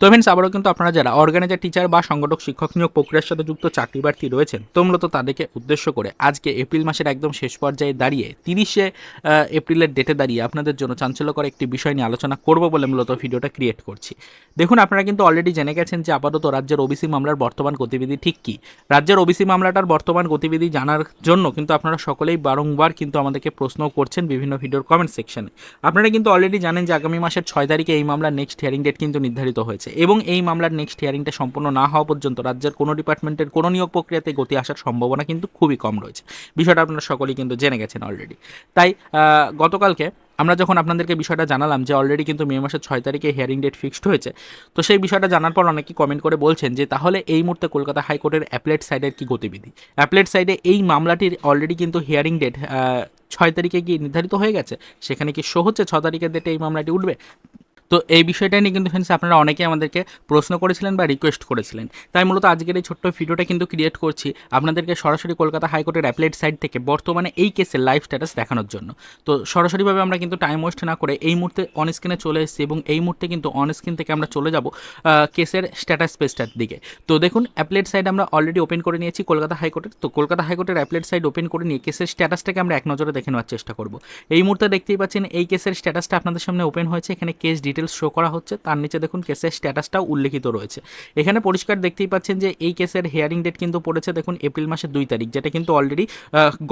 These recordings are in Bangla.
তো ফ্রেন্ডস আবারও কিন্তু আপনারা যারা অর্গানাইজার টিচার বা সংগঠক, শিক্ষক নিয়োগ প্রক্রিয়ার সাথে যুক্ত চাকরি প্রার্থী রয়েছেন, তো মূলত তাদেরকে উদ্দেশ্য করে আজকে এপ্রিল মাসের একদম শেষ পর্যায়ে দাঁড়িয়ে তিরিশে এপ্রিলের ডেটে দাঁড়িয়ে আপনাদের জন্য চাঞ্চল্যকর একটি বিষয় নিয়ে আলোচনা করব বলে মূলত ভিডিওটা ক্রিয়েট করছি। দেখুন, আপনারা কিন্তু অলরেডি জেনে গেছেন যে আপাতত রাজ্যের ওবিসি মামলার বর্তমান গতিবিধি ঠিক কী? রাজ্যের ওবিসি মামলাটার বর্তমান গতিবিধি জানার জন্য কিন্তু আপনারা সকলেই বারংবার কিন্তু আমাদেরকে প্রশ্ন করছেন বিভিন্ন ভিডিওর কমেন্ট সেকশনে আপনারা কিন্তু অলরেডি জানেন যে আগামী মাসের ছয় তারিখে এই মামলার নেক্সট হিয়ারিং ডেট কিন্তু নির্ধারিত হয়েছে। এবং এই মামলার নেক্সট হিয়ারিংটা সম্পূর্ণ না হওয়া পর্যন্ত রাজ্যের কোনো ডিপার্টমেন্টের কোনো নিয়োগ প্রক্রিয়াতে গতি আসার সম্ভাবনা কিন্তু খুবই কম রয়েছে। বিষয়টা আপনারা সকলেই কিন্তু জেনে গেছেন অলরেডি তাই গতকালকে আমরা যখন আপনাদেরকে বিষয়টা জানালাম যে অলরেডি কিন্তু মে মাসের ছয় তারিখে হিয়ারিং ডেট ফিক্সড হয়েছে, তো সেই বিষয়টা জানার পর অনেকে কমেন্ট করে বলছেন যে তাহলে এই মুহূর্তে কলকাতা হাইকোর্টের অ্যাপলেট সাইডের কি গতিবিধি? অ্যাপলেট সাইডে এই মামলাটির অলরেডি কিন্তু হিয়ারিং ডেট ছয় তারিখে কি নির্ধারিত হয়ে গেছে? সেখানে কি শো হচ্ছে ছ তারিখের ডেটে এই মামলাটি উঠবে? তো এই বিষয়টা নিয়ে কিন্তু ফ্রেন্ডস আপনারা অনেকে আমাদেরকে প্রশ্ন করেছিলেন বা রিকোয়েস্ট করেছিলেন। তাই মূলত আজকের এই ছোট্ট ভিডিওটা কিন্তু ক্রিয়েট করছি আপনাদেরকে সরাসরি কলকাতা হাইকোর্টের অ্যাপলেট সাইট থেকে বর্তমানে এই কেসের লাইভ স্ট্যাটাস দেখানোর জন্য। তো সরাসরিভাবে আমরা কিন্তু টাইম ওয়েস্ট না করে এই মুহূর্তে অন স্ক্রিনে চলে এসেছি এবং এই মুহূর্তে কিন্তু অন স্ক্রিন থেকে আমরা চলে যাব কেসের স্ট্যাটাস পেজটার দিকে। তো দেখুন অ্যাপলেট সাইড আমরা অলরেডি ওপেন করে নিয়েছি কলকাতা হাইকোর্টের তো কলকাতা হাইকোর্টের অ্যাপলেট সাইড ওপেন করে নিয়ে কেসের স্ট্যাটাসটাকে আমরা এক নজরে দেখে নেওয়ার চেষ্টা করব। এই মুহূর্তে দেখতেই পাচ্ছেন, এই কেসের স্ট্যাটাসটা আপনাদের সামনে ওপেন হয়েছে। এখানে কেস ডিটেলস শো করা হচ্ছে, তার নিচে দেখুন কেসের স্ট্যাটাসটাও উল্লেখিত রয়েছে। এখানে পরিষ্কার দেখতেই পাচ্ছেন যে এই কেসের হেয়ারিং ডেট কিন্তু পড়েছে, দেখুন এপ্রিল মাসের দুই তারিখ, যেটা কিন্তু অলরেডি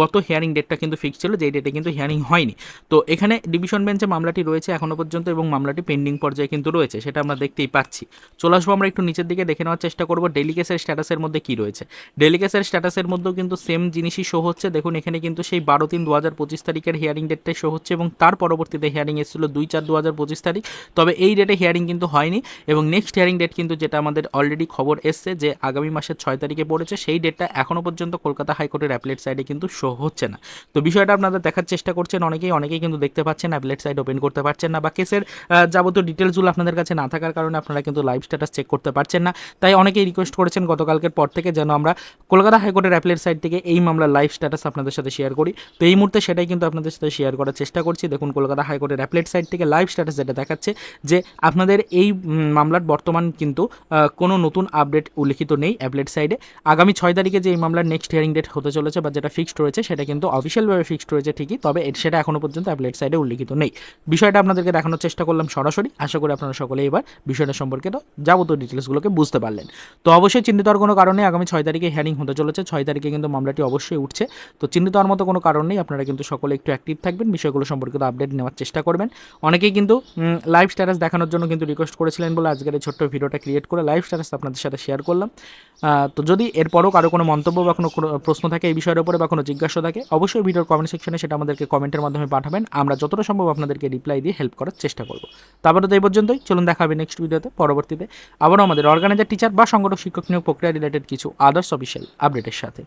গত হিয়ারিং ডেটটা কিন্তু ফিক্স ছিল, যেই ডেটে কিন্তু হিয়ারিং হয়নি। তো এখানে ডিভিশন বেঞ্চে মামলাটি রয়েছে এখনও পর্যন্ত এবং মামলাটি পেন্ডিং পর্যায়ে কিন্তু রয়েছে, সেটা আমরা দেখতেই পাচ্ছি। চলে আসব আমরা একটু নিচের দিকে, দেখে নেওয়ার চেষ্টা করব ডেলি কেসের স্ট্যাটাসের মধ্যে কী রয়েছে। ডেলি কেসের স্ট্যাটাসের মধ্যেও কিন্তু সেম জিনিসই শো হচ্ছে, দেখুন এখানে কিন্তু সেই বারো তিন দু হাজার পঁচিশ তারিখের হিয়ারিং ডেটটাই শো হচ্ছে এবং তার পরবর্তীতে হিয়ারিং এসেছিল দুই চার দু হাজার পঁচিশ তারিখ তবে এই ডেটে হিয়ারিং কিন্তু হয়নি এবং নেক্সট হিয়ারিং ডেট কিন্তু যেটা আমাদের অলরেডি খবর এসছে যে আগামী মাসের ছয় তারিখে পড়েছে, সেই ডেটটা এখনও পর্যন্ত কলকাতা হাইকোর্টের অ্যাপলেট সাইডে কিন্তু শো হচ্ছে না। তো বিষয়টা আপনারা দেখার চেষ্টা করছেন অনেকেই অনেকেই কিন্তু দেখতে পাচ্ছেন অ্যাপলেট সাইড ওপেন করতে পারছেন না বা কেসের যাবতীয় ডিটেলসগুলো আপনাদের কাছে না থাকার কারণে আপনারা কিন্তু লাইভ স্ট্যাটাস চেক করতে পারছেন না। তাই অনেকেই রিকোয়েস্ট করেছেন গতকালকের পর থেকে যেন আমরা কলকাতা হাইকোর্টের অ্যাপলেট সাইড থেকে এই মামলার লাইভ স্ট্যাটাস আপনাদের সাথে শেয়ার করি। তো এই মুহূর্তে সেটাই কিন্তু আপনাদের সাথে শেয়ার করার চেষ্টা করছি। দেখুন, কলকাতা হাইকোর্টের অ্যাপলেট সাইড থেকে লাইভ স্ট্যাটাস যেটা দেখাচ্ছে যে আপনাদের এই মামলার বর্তমান কিন্তু কোনো নতুন আপডেট উল্লিখিত নেই অ্যাপলেট সাইডে। আগামী ছয় তারিখে যে এই মামলার নেক্সট হিয়ারিং ডেট হতে চলেছে বা যেটা ফিক্সড রয়েছে, সেটা কিন্তু অফিসিয়ালভাবে ফিক্সড রয়েছে ঠিকই, তবে সেটা এখনও পর্যন্ত অ্যাপলেট সাইডে উল্লিখিত নেই। বিষয়টা আপনাদেরকে দেখানোর চেষ্টা করলাম সরাসরি। আশা করি আপনারা সকলে এবার বিষয়টা সম্পর্কে যাবতীয় ডিটেলসগুলোকে বুঝতে পারলেন। তো অবশ্যই চিন্তিত হওয়ার কোনো কারণে আগামী ছয় তারিখে হিয়ারিং হতে চলেছে, ছয় তারিখে কিন্তু মামলাটি অবশ্যই উঠছে। তো চিন্তিত হওয়ার মতো কোনো কারণ নেই, আপনারা কিন্তু সকলে একটু অ্যাক্টিভ থাকবেন, বিষয়গুলো সম্পর্কিত আপডেট নেওয়ার চেষ্টা করবেন। অনেকেই কিন্তু লাইভ স্ট্যাটাস দেখানোর জন্য কিন্তু রিকোয়েস্ট করেছিলেন বলে আজকের এই ছোট্ট ভিডিওটা ক্রিয়েট করে লাইভ স্ট্যাটাস আপনাদের সাথে শেয়ার করলাম। তো যদি এরপরও কারও কোনো মন্তব্য বা কোনো প্রশ্ন থাকে এই বিষয়ের উপরে বা কোনো জিজ্ঞাসা থাকে, অবশ্যই ভিডিওর কমেন্ট সেকশনে সেটা আমাদেরকে কমেন্টের মাধ্যমে পাঠাবেন। আমরা যতটা সম্ভব আপনাদেরকে রিপ্লাই দিয়ে হেল্প করার চেষ্টা করব। তারপরে তো এই পর্যন্তই। চলুন দেখা হবে নেক্সট ভিডিওতে পরবর্তীতে আবারও আমাদের অর্গানাইজার টিচার বা সংগঠক, শিক্ষক নিয়োগ প্রক্রিয়া রিলেটেড কিছু আদার্স অফিসিয়াল আপডেটের সাথে।